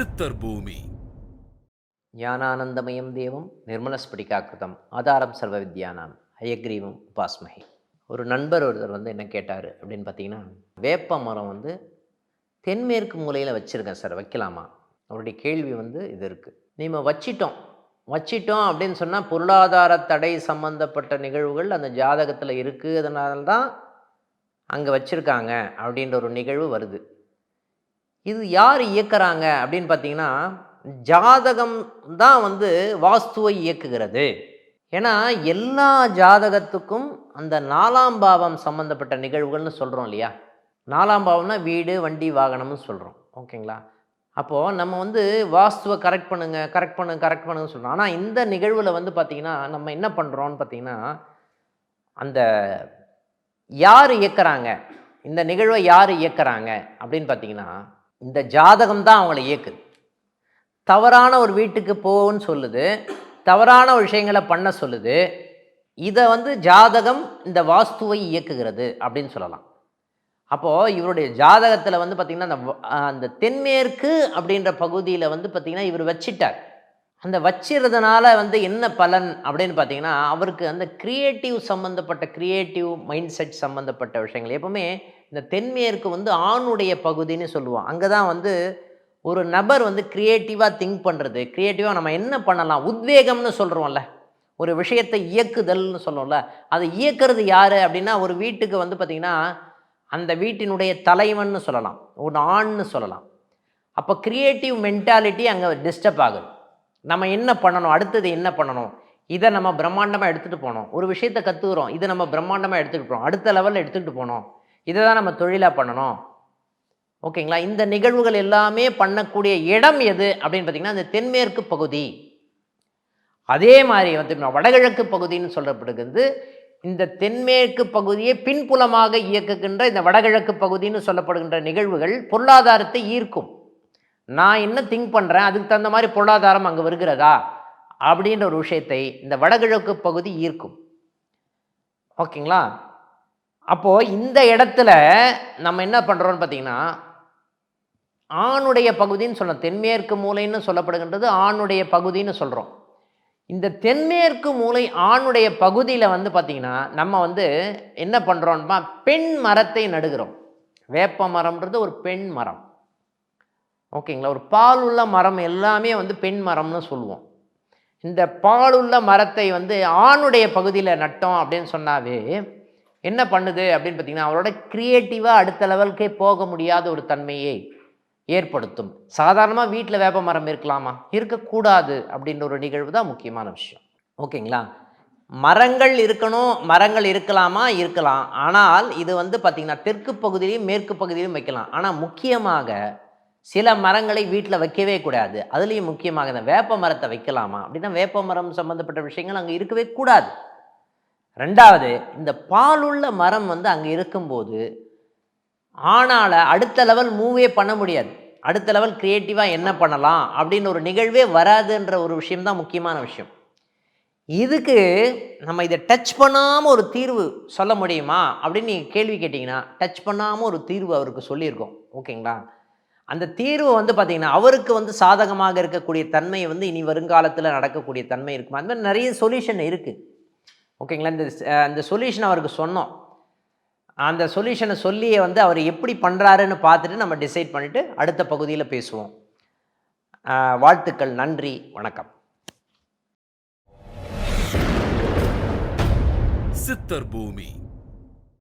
சித்தர் பூமி. ஞானானந்தமயம் தேவம் நிர்மலஸ்படிகாக்கிருதம் ஆதாரம் சர்வ வித்யானாம் ஹயக்ரீவம் உபாஸ்மகி. ஒரு நண்பர் ஒருத்தர் வந்து என்ன கேட்டார் அப்படின்னு பார்த்தீங்கன்னா வேப்ப மரம் வந்து தென்மேற்கு மூலையில் வச்சுருக்கேன் சார் வைக்கலாமா? அவருடைய கேள்வி வந்து இது இருக்குது நீங்கள் வச்சிட்டோம் வச்சிட்டோம் அப்படின்னு சொன்னால் பொருளாதார தடை சம்பந்தப்பட்ட நிகழ்வுகள் அந்த ஜாதகத்தில் இருக்குது அதனால தான் அங்கே வச்சுருக்காங்க அப்படின்ற ஒரு நிகழ்வு வருது. இது யார் இயக்குறாங்க அப்படின்னு பார்த்தீங்கன்னா ஜாதகம் தான் வந்து வாஸ்துவை இயக்குகிறது. ஏன்னா எல்லா ஜாதகத்துக்கும் அந்த நாலாம் பாவம் சம்மந்தப்பட்ட நிகழ்வுகள்னு சொல்கிறோம் இல்லையா? நாலாம் பாவம்னா வீடு வண்டி வாகனம்னு சொல்கிறோம் ஓகேங்களா? அப்போது நம்ம வந்து வாஸ்துவை கரெக்ட் பண்ணுங்க கரெக்ட் பண்ணுங்க கரெக்ட் பண்ணுங்கன்னு சொல்கிறோம் ஆனால் இந்த நிகழ்வில் வந்து பார்த்திங்கன்னா நம்ம என்ன பண்ணுறோம்னு பார்த்தீங்கன்னா அந்த யார் இயக்குறாங்க? இந்த நிகழ்வை யார் இயக்குறாங்க? அப்படின்னு பார்த்தீங்கன்னா இந்த ஜாதகம் தான் அவங்கள இயக்குது. தவறான ஒரு வீட்டுக்கு போன்னு சொல்லுது. தவறான விஷயங்களை பண்ண சொல்லுது. இதை வந்து ஜாதகம் இந்த வாஸ்துவை இயக்குகிறது அப்படின்னு சொல்லலாம். அப்போது இவருடைய ஜாதகத்தில் வந்து பார்த்திங்கன்னா அந்த வ- அந்த தென்மேற்கு அப்படின்ற பகுதியில் வந்து பார்த்திங்கன்னா இவர் வச்சிட்டார். அந்த வச்சிருந்தனால வந்து என்ன பலன் அப்படின்னு பார்த்தீங்கன்னா அவருக்கு அந்த க்ரியேட்டிவ் சம்மந்தப்பட்ட கிரியேட்டிவ் மைண்ட் செட் சம்மந்தப்பட்ட விஷயங்கள் எப்பவுமே இந்த தென்மேற்கு வந்து ஆணுடைய பகுதின்னு சொல்லுவோம். அங்கே தான் வந்து ஒரு நபர் வந்து க்ரியேட்டிவாக திங்க் பண்ணுறது க்ரியேட்டிவாக நம்ம என்ன பண்ணலாம்? உத்வேகம்னு சொல்கிறோம்ல ஒரு விஷயத்தை இயக்குதல்னு சொல்லுவோம்ல. அதை இயக்குறது யார் அப்படின்னா ஒரு வீட்டுக்கு வந்து பார்த்திங்கன்னா அந்த வீட்டினுடைய தலைவன்னு சொல்லலாம். ஒரு ஆண்னு சொல்லலாம். அப்போ க்ரியேட்டிவ் மென்டாலிட்டி அங்கே டிஸ்டர்ப் ஆகுது. நம்ம என்ன பண்ணணும்? அடுத்தது என்ன பண்ணணும்? இதை நம்ம பிரம்மாண்டமாக எடுத்துகிட்டு போனோம் ஒரு விஷயத்தை கற்றுக்குறோம் இதை நம்ம பிரம்மாண்டமாக எடுத்துகிட்டு போகிறோம் அடுத்த லெவலில் எடுத்துகிட்டு போனோம் இதை தான் நம்ம தொழிலாக பண்ணணும். ஓகேங்களா? இந்த நிகழ்வுகள் எல்லாமே பண்ணக்கூடிய இடம் எது அப்படின்னு பார்த்தீங்கன்னா இந்த தென்மேற்கு பகுதி. அதே மாதிரி வந்து வடகிழக்கு பகுதின்னு சொல்லப்படுகிறது இந்த தென்மேற்கு பகுதியை பின்புலமாக இயக்குகின்ற இந்த வடகிழக்கு பகுதின்னு சொல்லப்படுகின்ற நிகழ்வுகள் பொருளாதாரத்தை ஈர்க்கும். நான் என்ன திங்க் பண்ணுறேன் அதுக்கு தகுந்த மாதிரி பொருளாதாரம் அங்கே வருகிறதா? அப்படின்ற ஒரு விஷயத்தை இந்த வடகிழக்கு பகுதி ஈர்க்கும். ஓகேங்களா? அப்போது இந்த இடத்துல நம்ம என்ன பண்ணுறோன்னு பார்த்தீங்கன்னா ஆணுடைய பகுதின்னு சொல்லலாம் தென்மேற்கு மூலைன்னு சொல்லப்படுகின்றது ஆணுடைய பகுதின்னு சொல்கிறோம் இந்த தென்மேற்கு மூலை ஆணுடைய பகுதியில் வந்து பார்த்திங்கன்னா நம்ம வந்து என்ன பண்ணுறோன்னா பெண் மரத்தை நடுகிறோம். வேப்ப மரம்ன்றது ஒரு பெண் மரம். ஓகேங்களா? ஒரு பால் உள்ள மரம் எல்லாமே வந்து பெண் மரம்னு சொல்லுவோம். இந்த பாலுள்ள மரத்தை வந்து ஆணுடைய பகுதியில் நட்டோம் அப்படின்னு சொன்னாவே என்ன பண்ணுது அப்படின்னு பார்த்தீங்கன்னா அவரோட க்ரியேட்டிவாக அடுத்த லெவலுக்கே போக முடியாத ஒரு தன்மையை ஏற்படுத்தும். சாதாரணமாக வீட்டில் வேப்ப மரம் இருக்கலாமா? இருக்கக்கூடாது அப்படின்ற ஒரு நிகழ்வு தான் முக்கியமான விஷயம். ஓகேங்களா? மரங்கள் இருக்கணும் மரங்கள் இருக்கலாமா? இருக்கலாம். ஆனால் இது வந்து பார்த்திங்கன்னா தெற்கு பகுதியிலையும் மேற்கு பகுதியிலும் வைக்கலாம். ஆனால் முக்கியமாக சில மரங்களை வீட்டில் வைக்கவே கூடாது. அதுலேயும் முக்கியமாக இந்த வேப்ப மரத்தை வைக்கலாமா? அப்படின்னா வேப்ப மரம் சம்மந்தப்பட்ட விஷயங்கள் அங்கே இருக்கவே கூடாது. ரெண்டாவது இந்த பாலுள்ள மரம் வந்து அங்கே இருக்கும்போது ஆனால் அடுத்த லெவல் மூவே பண்ண முடியாது. அடுத்த லெவல் க்ரியேட்டிவாக என்ன பண்ணலாம் அப்படின்னு ஒரு நிகழ்வே வராதுன்ற ஒரு விஷயம்தான் முக்கியமான விஷயம். இதுக்கு நம்ம இதை டச் பண்ணாமல் ஒரு தீர்வு சொல்ல முடியுமா அப்படின்னு நீங்கள் கேள்வி கேட்டிங்கன்னா டச் பண்ணாமல் ஒரு தீர்வு அவருக்கு சொல்லியிருக்கோம். ஓகேங்களா? அந்த தீர்வு வந்து பார்த்திங்கன்னா அவருக்கு வந்து சாதகமாக இருக்கக்கூடிய தன்மை வந்து இனி வருங்காலத்தில் நடக்கக்கூடிய தன்மை இருக்குமா? அந்த மாதிரி நிறைய சொல்யூஷன் இருக்குது ஓகேங்களா? இந்த அந்த சொல்யூஷன் அவருக்கு சொன்னோம். அந்த சொல்யூஷனை சொல்லியே வந்து அவர் எப்படி பண்ணுறாருன்னு பார்த்துட்டு நம்ம டிசைட் பண்ணிவிட்டு அடுத்த பகுதியில் பேசுவோம். வாழ்த்துக்கள் நன்றி வணக்கம். சித்தர் பூமி.